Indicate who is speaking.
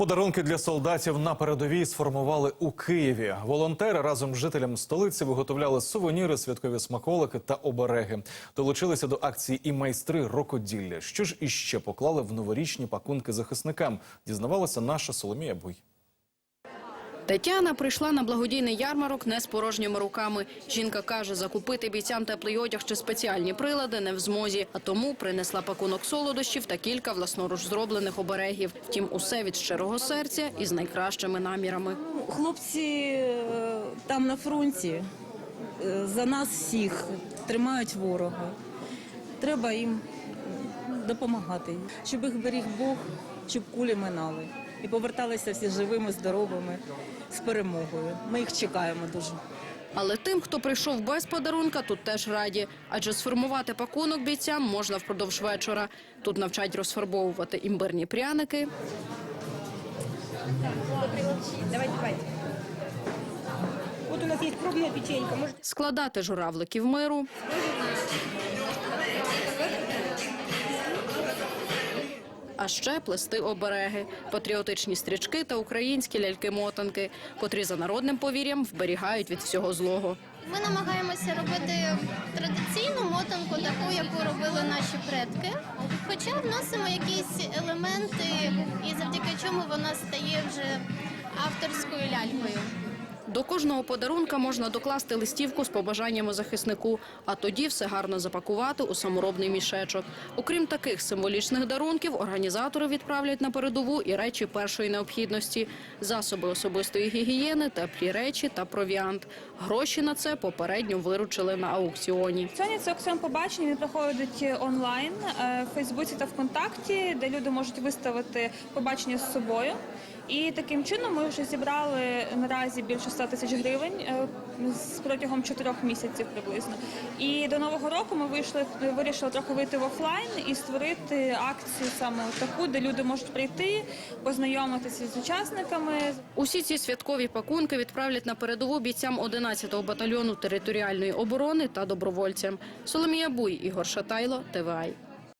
Speaker 1: Подарунки для солдатів на передовій сформували у Києві. Волонтери разом з жителям столиці виготовляли сувеніри, святкові смаколики та обереги. Долучилися до акції і майстри рукоділля. Що ж іще поклали в новорічні пакунки захисникам? Дізнавалася наша Соломія Буй.
Speaker 2: Тетяна прийшла на благодійний ярмарок не з порожніми руками. Жінка каже, закупити бійцям теплий одяг чи спеціальні прилади не в змозі, а тому принесла пакунок солодощів та кілька власноруч зроблених оберегів. Втім, усе від щирого серця і з найкращими намірами.
Speaker 3: Хлопці е, там на фронті е, за нас всіх тримають ворога. Треба їм допомагати, щоб їх беріг Бог, щоб кулі минали і поверталися всі живими, здоровими з перемогою. Ми їх чекаємо дуже.
Speaker 2: Але тим, хто прийшов без подарунка, тут теж раді. Адже сформувати пакунок бійцям можна впродовж вечора. Тут навчать розфарбовувати імбирні пряники,
Speaker 4: Давайте, давайте. Вот у нас есть пробная печенька.
Speaker 2: Складати журавликів миру, а ще плести обереги, патріотичні стрічки та українські ляльки-мотанки, котрі за народним повір'ям вберігають від всього злого.
Speaker 5: Ми намагаємося робити традиційну мотанку, таку, яку робили наші предки. Хоча вносимо якісь елементи, і завдяки чому вона стає вже авторською лялькою.
Speaker 2: До кожного подарунка можна докласти листівку з побажаннями захиснику, а тоді все гарно запакувати у саморобний мішечок. Окрім таких символічних дарунків, організатори відправлять на передову і речі першої необхідності, засоби особистої гігієни, теплі речі та провіант. Гроші на це попередньо виручили на аукціоні.
Speaker 6: Сьогодні це аукціон побачення він проходить онлайн е, в Фейсбуці та ВКонтакті, де люди можуть виставити побачення з собою. І таким чином ми вже зібрали наразі більше 100 тисяч гривень е, протягом чотирьох місяців приблизно. І до нового року ми вийшли, вирішили трохи вийти в офлайн і створити акцію саме таку, де люди можуть прийти, познайомитися з учасниками,
Speaker 2: Усі ці святкові пакунки відправлять на передову бійцям 11-го батальйону територіальної оборони та добровольцям. Соломія Буй, Ігор Шатайло, ТВАЙ.